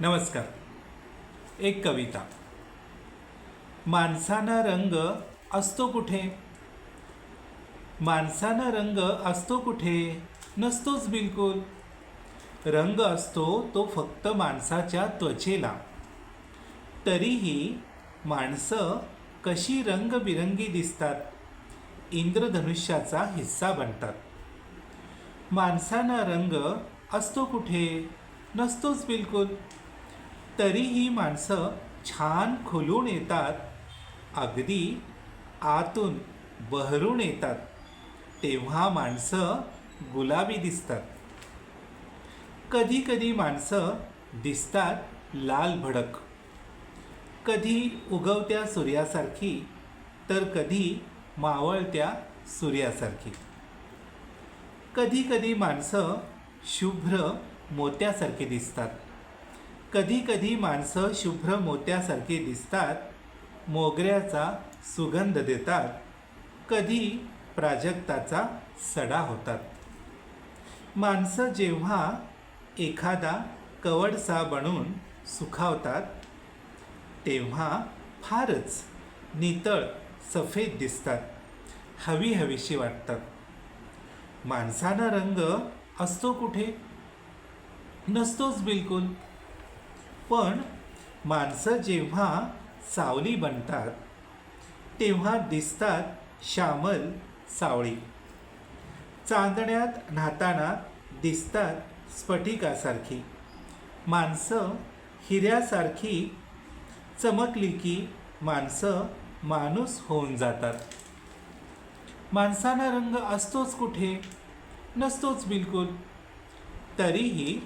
नमस्कार. एक कविता. माणसानं रंग असतो कुठे? माणसानं रंग असतो कुठे? नसतोच बिलकुल. रंग असतो तो फक्त माणसाच्या त्वचेला. तरीही माणसं कशी रंगबिरंगी दिसतात? इंद्रधनुष्याचा हिस्सा बनतात. माणसानं रंग असतो कुठे? नसतोच बिलकुल. तरीही माणसं छान खुलून येतात. अगदी आतून बहरून येतात. तेव्हा माणसं गुलाबी दिसतात. कधी कधी माणसं दिसतात लाल भडक. कधी उगवत्या सूर्यासारखी तर कधी मावळत्या सूर्यासारखी. कधी कधी माणसं शुभ्र मोत्यासारखी दिसतात. कधी कधी माणसं शुभ्र मोत्यासारखी दिसतात मोगऱ्याचा सुगंध देतात कधी प्राजक्ताचा सडा होतात. माणसं जेव्हा एखादा कवडसा बनून सुखावतात तेव्हा फारच नितळ सफेद दिसतात हवी हवीशी वाटतात. माणसाना रंग असतो कुठे? नसतोच बिलकुल. पण माणसं जेव्हा सावली बनतात तेव्हा दिसतात श्यामल सावळी. चांदण्यात न्हाताना दिसतात स्फटिकासारखी. माणसं हिऱ्यासारखी चमकली की माणसं माणूस होऊन जातात. माणसाना रंग असतोच कुठे? नसतोच बिलकुल. तरीही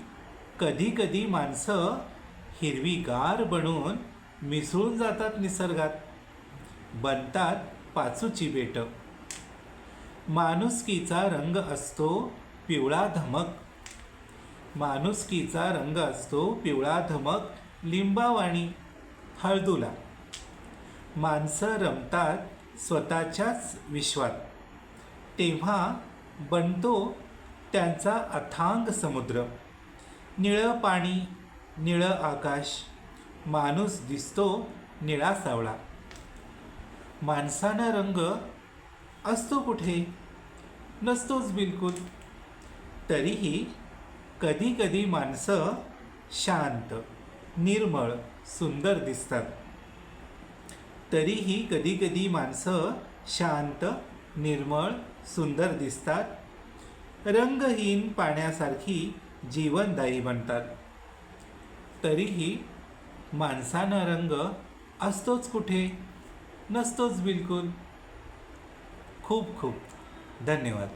कधी कधी माणसं हिरवीगार बनून मिसळून जातात निसर्गात. बनतात पाचूची बेटं. माणुसकीचा रंग असतो पिवळा धमक. माणुसकीचा रंग असतो पिवळा धमक लिंबावाणी हळदूला. माणसं रमतात स्वतःच्याच विश्वात. तेव्हा बनतो त्यांचा अथांग समुद्र. निळं पाणी निळं आकाश माणूस दिसतो निळा सावळा. माणसानं रंग असतो कुठे? नसतोच बिलकुल. तरीही कधी कधी माणसं शांत निर्मळ सुंदर दिसतात. तरीही कधी कधी माणसं शांत निर्मळ सुंदर दिसतात. रंगहीन पाण्यासारखी जीवनदायी बनतात. तरीही माणसानं रंग असतोच कुठे? नसतोच बिलकुल. खूप खूप धन्यवाद.